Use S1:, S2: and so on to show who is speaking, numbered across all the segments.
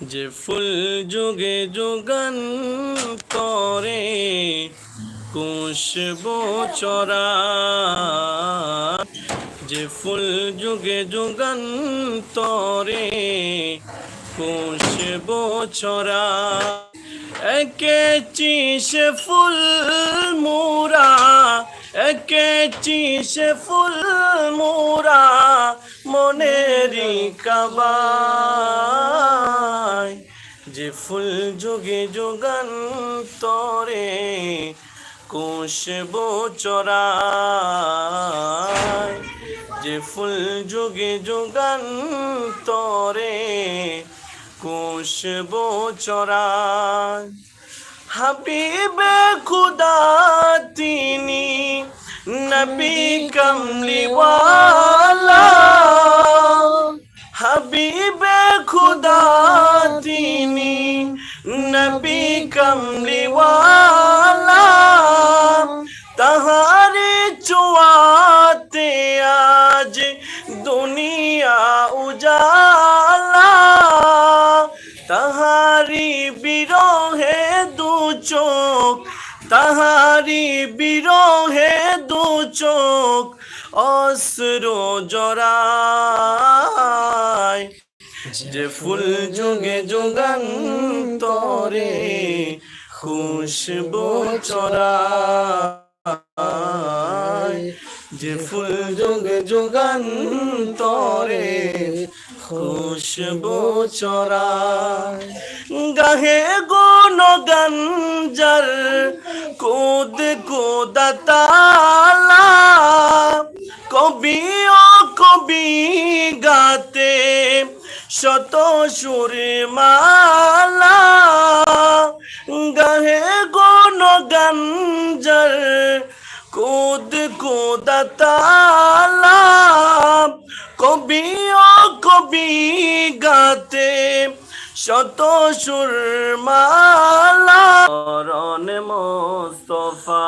S1: যে ফুল যুগে যুগান তরে কুশব চরা যে ফুল যুগে যুগান তরে কুশব চরা একে চিসে ফুল মোরা, একে চিসে ফুল মোরা মনেরি কাবায় যে ফুল যোগে যোগান তরে কোষব চরায় যে ফুল যোগে যোগান তরে কোষব চরায় হাবিবে খুদা তিনি, নবী কমলিওয়ালা হাবিবে খুদা তিনি নবী কমলিওয়ালা তাহারে চুয়াতে আজ দুনিয়া উজালা তাহারি বিরহে দু চোখ তাহারি বিরহে দু চোখ অস্র জরায় যে ফুল যোগে যোগান তরে খুশবু চরায় যে ফুল যোগে যোগান তরে খুশবু চরায় গাহে গুণ গঞ্জর কোদ কোদতালা কবি ও কবি গাতে শত সুর মালা, গাহে গুণ গঞ্জর কোদ কোদতালা কবি ও কবি গাতে শত সুরমালা রন মোস্তফা,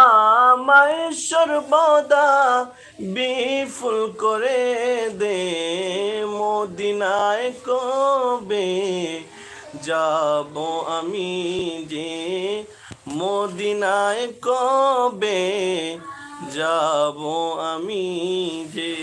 S1: আমায় সর্বদা বিফুল করে দে। মদিনায় কবে? যাব আমি যে মদিনায় কবে? যাব আমি যে